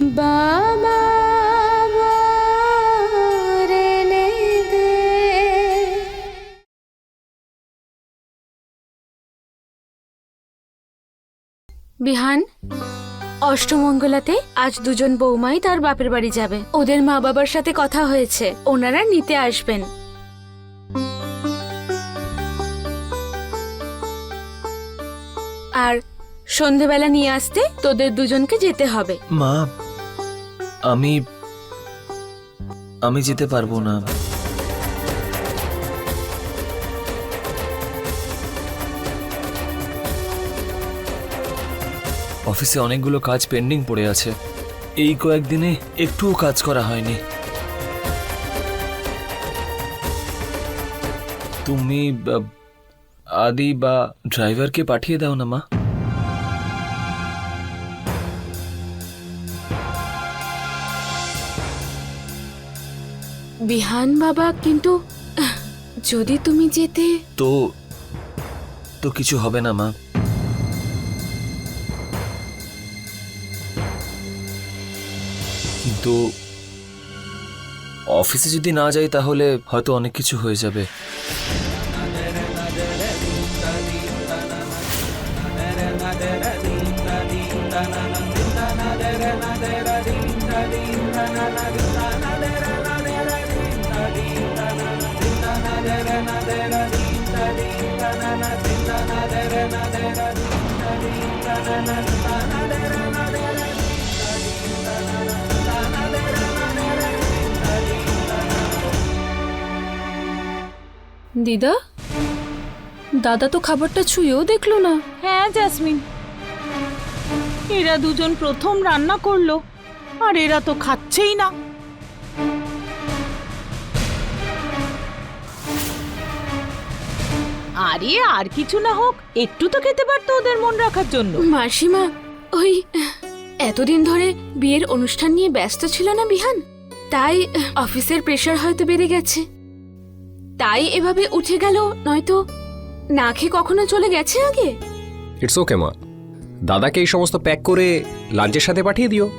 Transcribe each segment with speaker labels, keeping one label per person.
Speaker 1: বাবা বিহান অষ্টমঙ্গলাতে আজ দুজন বৌমাই তার বাপের বাড়ি যাবে। ওদের মা বাবার সাথে কথা হয়েছে। ওনারা নিতে আসবেন। আর সন্ধেবেলা নিয়ে আসতে তোদের দুজনকে যেতে হবে।
Speaker 2: মা আমি আমি যেতে পারব না। অফিসে অনেকগুলো কাজ পেন্ডিং পড়ে আছে। এই কয়েকদিনে একটুও কাজ করা হয়নি। তুমি আদি বা ড্রাইভারকে পাঠিয়ে দাও না, মা।
Speaker 1: বিহান বাবা, কিন্তু, যদি তুমি যেতে?
Speaker 2: তো তো কিছু হবে না, মা। কিন্তু, অফিসে যদি না যাই তাহলে হয়তো অনেক কিছু হয়ে যাবে।
Speaker 3: দিদা? দাদা তো খাবারটা ছুঁয়েও দেখল না।
Speaker 4: হ্যাঁ জাসমিন এরা দুজন প্রথম রান্না করল, আর এরা তো খাচ্ছেই না। আরে আর কিছু না হোক একটু তো খেতে পারতো ওদের মন রাখার জন্য।
Speaker 1: মাসিমা ওই এতদিন ধরে বিয়ের অনুষ্ঠান নিয়ে ব্যস্ত ছিল না বিহান? তাই অফিসের প্রেশার হয়তো বেড়ে গেছে। তাই এভাবে উঠে গেল নয়তো না খেয়ে কখনো চলে গেছে আগে?
Speaker 5: ইটস ওকে মা। দাদাকে এই সমস্ত প্যাক করে লাঞ্চের সাথে পাঠিয়ে দিও।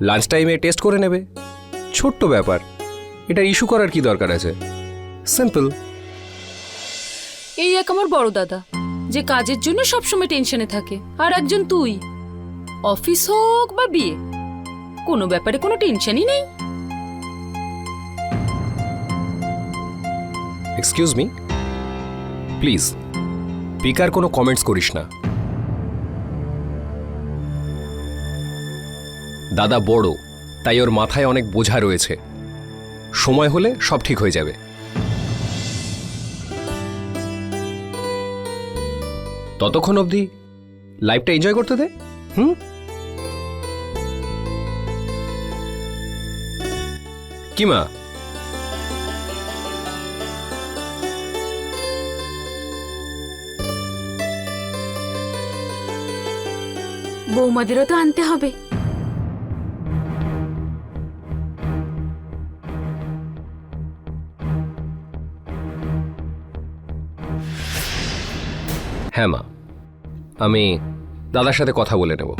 Speaker 5: লাঞ্চ টাইমে টেস্ট করে নেবে। ছোট্ট ব্যাপার। এটা ইস্যু করার কি দরকার আছে? সিম্পল
Speaker 3: এই এক আমার বড় দাদা যে কাজের জন্য সবসময় টেনশনে থাকে। আর একজন তুই অফিস হোক বা বিয়ে কোনো ব্যাপারে কোনো টেনশনই নেই।
Speaker 5: এক্সকিউজ মি প্লিজ পিকার কোনো কমেন্টস করিস না। দাদা বড় তাই ওর মাথায় অনেক বোঝা রয়েছে। সময় হলে সব ঠিক হয়ে যাবে। ততক্ষণ অবধি লাইফটা এনজয় করতে দে হুম? কি মা?
Speaker 1: বৌমাদেরও তো আনতে হবে।
Speaker 5: হ্যাঁ মা। আমি দাদার সাথে কথা বলে নেব।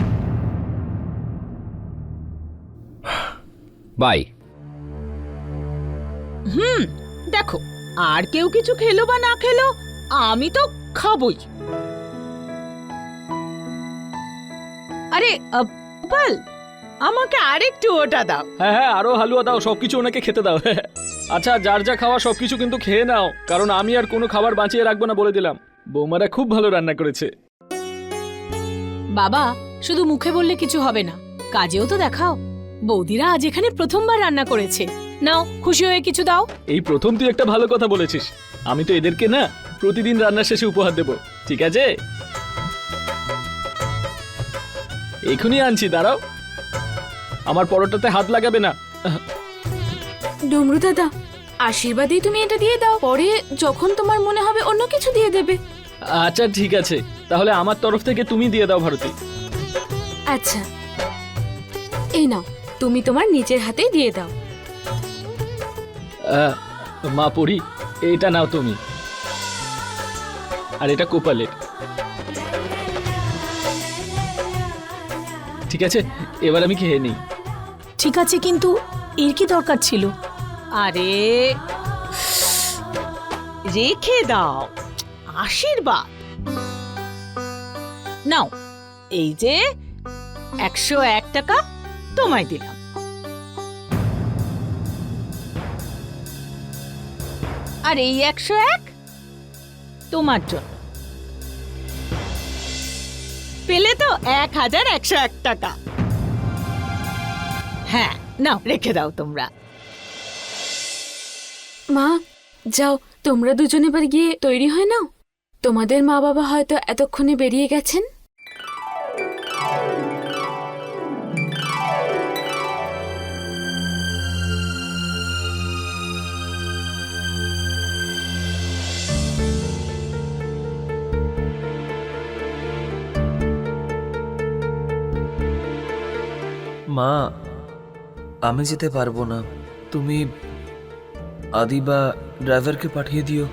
Speaker 5: বাই।
Speaker 4: হুম দেখো আর কেউ কিছু খেলো বা না খেলো আমি তো খাবই। আরে গোপাল আমাকে আরেকটু ওটা দাও।
Speaker 6: হ্যাঁ হ্যাঁ আরও হালুয়া দাও সবকিছু ওনাকে খেতে দাও। আচ্ছা যার যা খাওয়া সবকিছু কিন্তু খেয়ে নাও কারণ আমি আর কোনো খাবার বাঁচিয়ে রাখব না বলে দিলাম। বৌমারা খুব ভালো রান্না করেছে।
Speaker 3: বাবা শুধু মুখে বললে কিছু হবে না। কাজেও তো দেখাও। বৌদিরা আজ এখানে প্রথমবার রান্না করেছে। নাও খুশি হয়ে কিছু দাও।
Speaker 6: এই প্রথম তুই একটা ভালো কথা বলেছিস। আমি তো এদেরকে না প্রতিদিন রান্নার শেষে উপহার দেব। ঠিক আছে? এখনই আনছি দাঁড়াও। আমার পরোটাতে হাত লাগাবে না।
Speaker 1: ডমরু দাদা আশীর্বাদেই তুমি এটা দিয়ে দাও। পরে যখন তোমার মনে হবে অন্য কিছু দিয়ে দেবে।
Speaker 6: আচ্ছা ঠিক আছে। তাহলে আমার তরফ থেকে তুমি দিয়ে দাও ভারতী।
Speaker 1: আচ্ছা। এই নাও তুমি তোমার নিজের হাতেই দিয়ে দাও।
Speaker 6: আহ, মা পড়ি এটা নাও তুমি। আর এটা কোপালের ঠিক আছে এবার আমি খেয়ে নিই।
Speaker 7: ঠিক আছে কিন্তু এর কি দরকার ছিল? আরে রেখে দাও। আশীর্বাদ। নাও, এই যে একশো এক টাকা তোমায় দিলাম। আর এই একশো এক তোমার জন্য। পেলে তো এক হাজার একশো এক টাকা। হ্যাঁ নাও, রেখে দাও তোমরা।
Speaker 1: মা, যাও, তোমরা দুজন এবার গিয়ে তৈরি হয় নাও। তোমাদের মা বাবা হয়তো এতক্ষণে বেরিয়ে গেছেন?
Speaker 2: মা, আমি যেতে পারব না। তুমি আদি বা ড্রাইভারকে পাঠিয়ে দিও।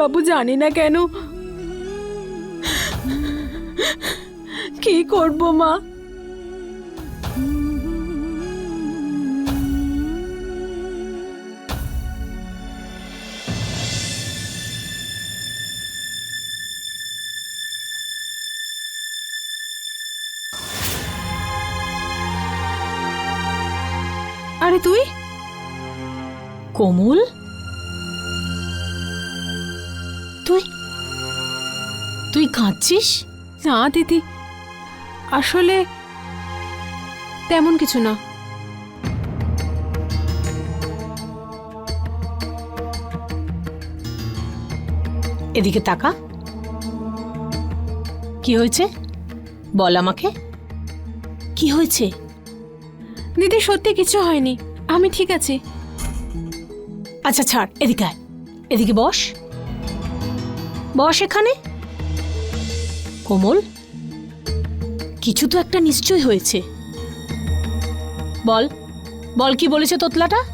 Speaker 8: বাবু জানি না কেন। কি করব মা?
Speaker 7: আরে তুই? কোমল? কাঁদছিস?
Speaker 8: না দিদি। আসলে তেমন কিছু না।
Speaker 7: এদিকে তাকা। কি হয়েছে? বল আমাকে। কি হয়েছে?
Speaker 8: দিদি সত্যি কিছু হয়নি। আমি ঠিক আছি।
Speaker 7: আচ্ছা ছাড় এদিকে আয়। এদিকে বস। বস এখানে? কোমল? কিছু তো একটা নিশ্চয় হয়েছে। বল বল কি বলেছে তোতলাটা?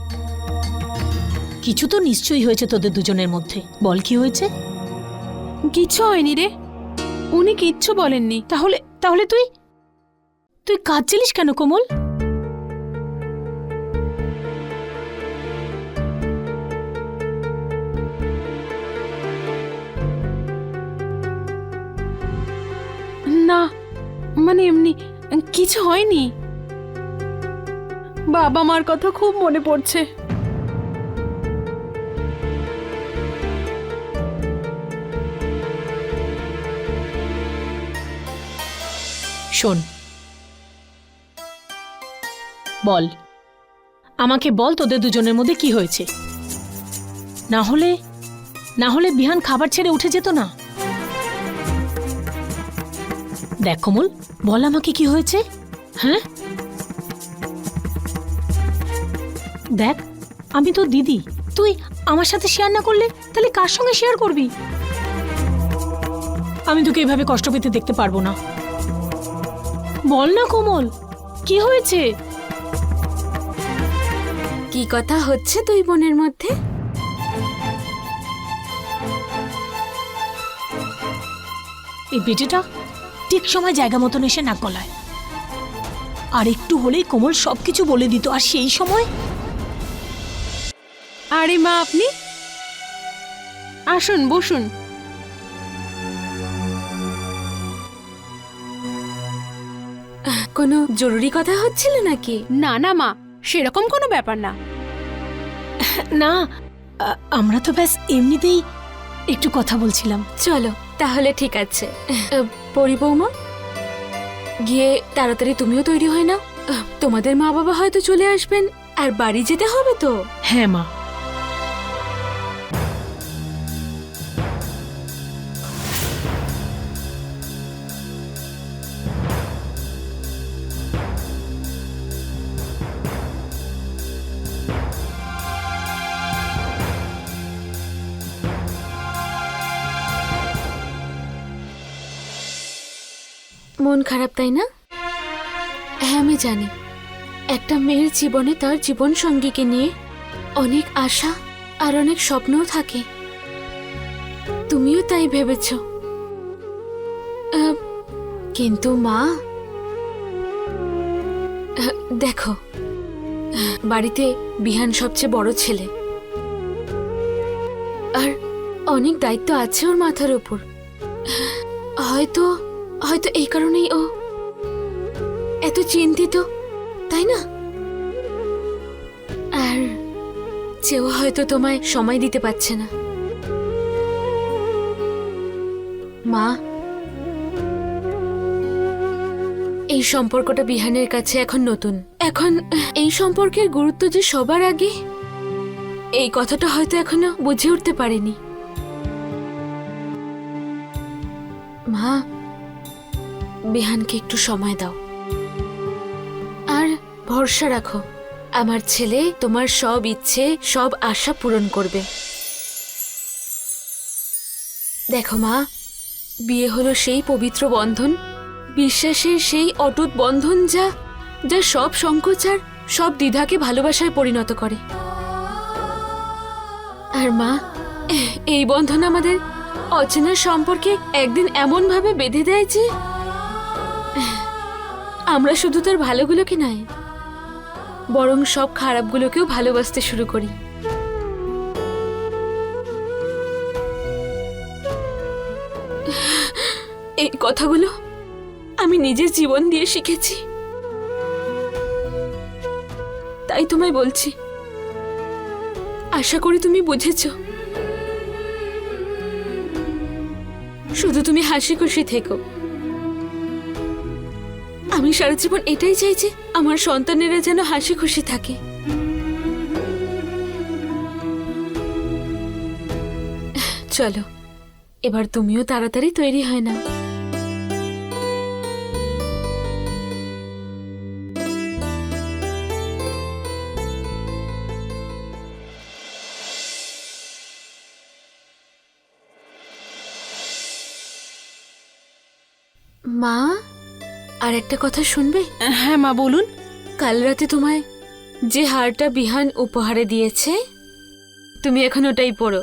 Speaker 7: কিছু তো নিশ্চয়ই হয়েছে তোদের দুজনের মধ্যে। বল কি হয়েছে?
Speaker 8: কিচ্ছু হয়নি রে। উনি কিচ্ছু বলেননি।
Speaker 7: তাহলে তাহলে তুই? তুই কাজ চলিস কেন কোমল?
Speaker 8: মানে এমনি কিছু হয়নি? বাবা মার কথা খুব মনে পড়ছে।
Speaker 7: শোন। বল। আমাকে বল তোদের দুজনের মধ্যে কি হয়েছে? না হলে না হলে বিহান খাবার ছেড়ে উঠে যেত না? দেখ কমল বল আমাকে কি হয়েছে? হ্যাঁ? দেখ আমি তো দিদি। তুই আমার সাথে শেয়ার না করলে তাহলে কার সঙ্গে শেয়ার করবি? আমি তোকে এভাবে কষ্ট পেতে দেখতে পারব না। বল না কোমল কি হয়েছে?
Speaker 1: কি কথা হচ্ছে দুই বোনের মধ্যে?
Speaker 7: এই বেটিটা ঠিক সময় জায়গা মতন এসে না গলায়। আর একটু হলেই কোমল সবকিছু বলে দিত আর সেই সময়?
Speaker 8: আরে মা আপনি? আসুন বসুন।
Speaker 1: কোনো জরুরি কথা হচ্ছিল নাকি?
Speaker 8: না না মা সেরকম কোনো ব্যাপার না।
Speaker 7: না আমরা তো ব্যাস এমনিতেই একটু কথা বলছিলাম।
Speaker 1: চলো তাহলে ঠিক আছে। পরি বৌমা? গিয়ে তাড়াতাড়ি তুমিও তৈরি হয় না তোমাদের মা বাবা হয়তো চলে আসবেন, আর বাড়ি যেতে হবে তো?
Speaker 7: হ্যাঁ মা।
Speaker 1: মন খারাপ, তাই না? হ্যাঁ আমি জানি। একটা মেয়ের জীবনে তার জীবন সঙ্গীকে নিয়ে অনেক আশা আর অনেক স্বপ্নও থাকে। তুমিও তাই ভেবেছ। কিন্তু মা দেখো, বাড়িতে বিহান সবচেয়ে বড় ছেলে। আর অনেক দায়িত্ব আছে ওর মাথার উপর। হয়তো হয়তো এই কারণেই ও এত চিন্তিত, তাই না? আর চেয়েও হয়তো তোমায় সময় দিতে পারছে না। মা, এই সম্পর্কটা বিহানের কাছে এখন নতুন। এখন এই সম্পর্কের গুরুত্ব যে সবার আগে, এই কথাটা হয়তো এখনও বুঝে উঠতে পারেনি। মা বিহানকে একটু সময় দাও। আর ভরসা রাখো, আমার ছেলে তোমার সব ইচ্ছে, সব আশা পূরণ করবে। দেখো মা, বিয়ে হলো সেই পবিত্র বন্ধন, বিশ্বাসের সেই অটুট বন্ধন যা যা সব সংকোচ আর সব দ্বিধাকে ভালোবাসায় পরিণত করে। আর মা, এই বন্ধন আমাদের অচেনা সম্পর্কে একদিন এমন ভাবে বেঁধে দেয় যে আমরা শুধু তার ভালোগুলোকে নয়, বরং সব খারাপগুলোকেও ভালোবাসতে শুরু করি। এই কথাগুলো আমি নিজের জীবন দিয়ে শিখেছি। তাই তোমায় বলছি, আশা করি তুমি বুঝেছ। শুধু তুমি হাসি খুশি থেকো। আমি সারা জীবন এটাই চাই যে আমার সন্তানেরা যেন হাসি খুশি থাকে। চলো, এবার তুমিও তাড়াতাড়ি তৈরি হয় না মা? আর একটা কথা শুনবে?
Speaker 7: হ্যাঁ মা বলুন।
Speaker 1: কাল রাতে তোমায় যে হারটা বিহান উপহারে দিয়েছে তুমি এখন ওটাই পড়ো।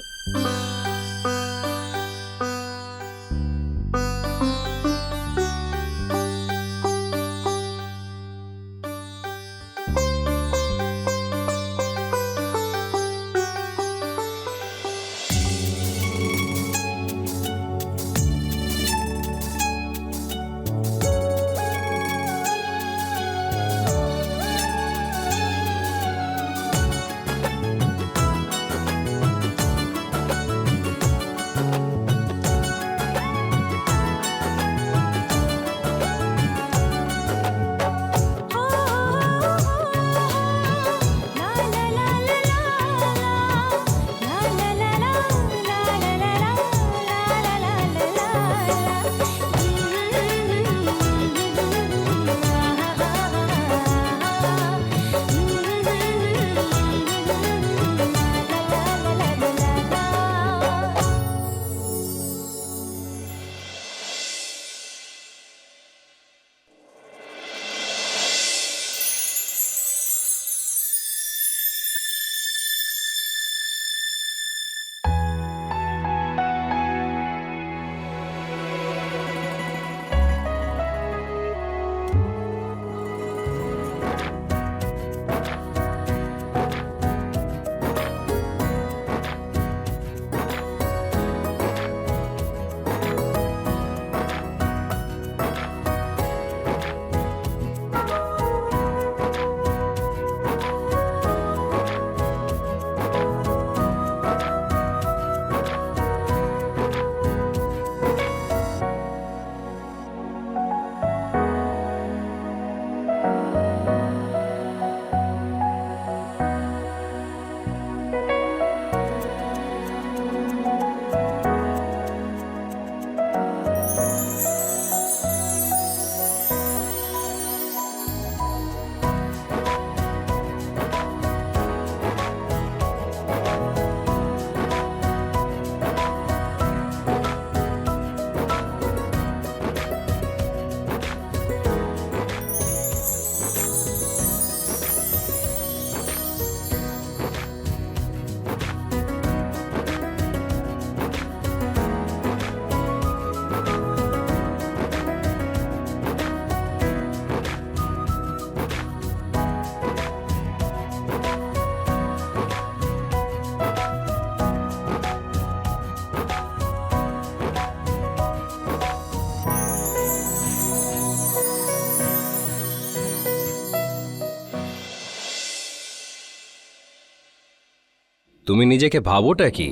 Speaker 5: তুমি নিজেকে ভাবোটা কি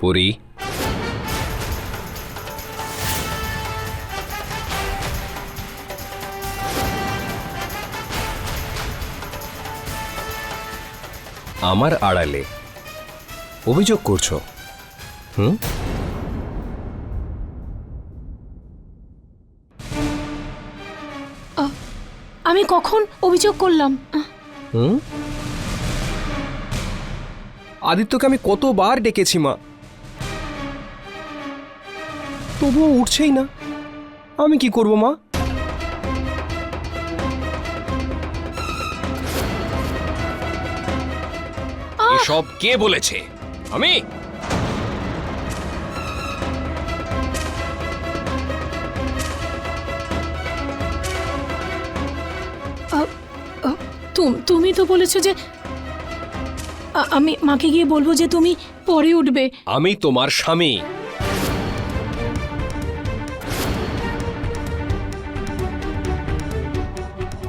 Speaker 5: পরি আমার আড়ালে। অভিযোগ করছ? হুম?
Speaker 7: আমি কখন অভিযোগ করলাম?
Speaker 5: হুম? আদিত্যকে আমি কতবার ডেকেছি মা। তবুও উঠছেই না। আমি কি করব মা? এসব কে বলেছে? আমি?
Speaker 7: তুমি তো বলেছ যে আমি মাকে গিয়ে বলব যে তুমি পরে উঠবে।
Speaker 5: আমি তোমার স্বামী।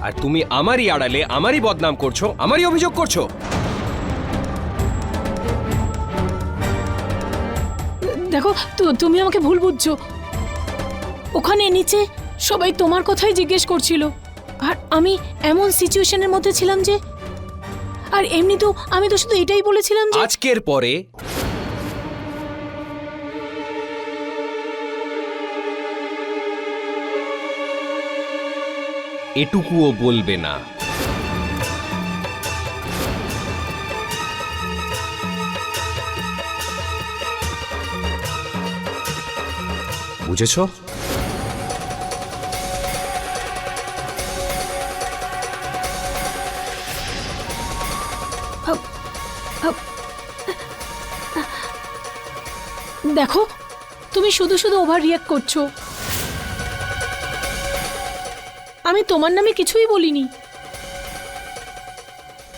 Speaker 5: আর তুমি আমারই আড়ালে আমারই বদনাম করছ আমারই অভিযোগ করছ?
Speaker 7: দেখো তুমি আমাকে ভুল বুঝছ। ওখানে নিচে সবাই তোমার কথাই জিজ্ঞেস করছিল। আর আমি এমন সিচুয়েশনের মধ্যে ছিলাম যে, আর এমনি তো আমি তো শুধু এটাই বলেছিলাম যে
Speaker 5: আজকের পরে এটুকুও বলবে না। বুঝেছ?
Speaker 7: দেখো তুমি শুধু শুধু ওভার রিয়াক্ট করছ। আমি তোমার নামে কিছুই বলিনি।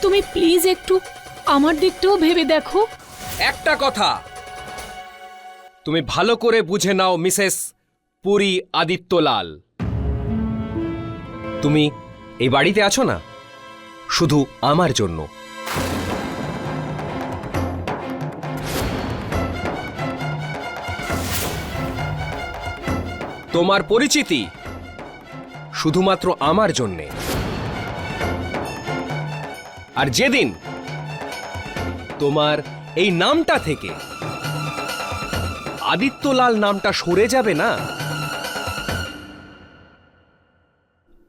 Speaker 7: তুমি প্লিজ একটু আমার দিকটাও ভেবে দেখো।
Speaker 5: একটা কথা তুমি ভালো করে বুঝে নাও, মিসেস পুরী আদিত্যলাল। তুমি এই বাড়িতে আছো না? শুধু আমার জন্য। তোমার পরিচিতি শুধুমাত্র আমার জন্যে। আর যেদিন তোমার এই নামটা থেকে আদিত্যলাল নামটা সরে যাবে না?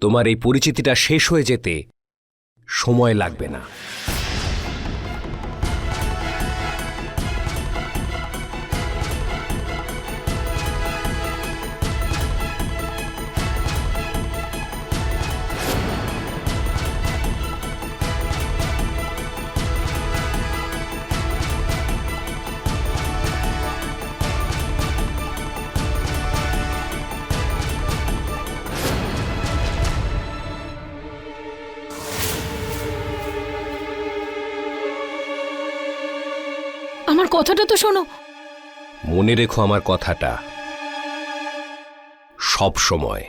Speaker 5: তোমার এই পরিচিতিটা শেষ হয়ে যেতে সময় লাগবে না।
Speaker 7: কথাটা তো শোনো।
Speaker 5: মনে রেখো আমার কথাটা। সব সময়।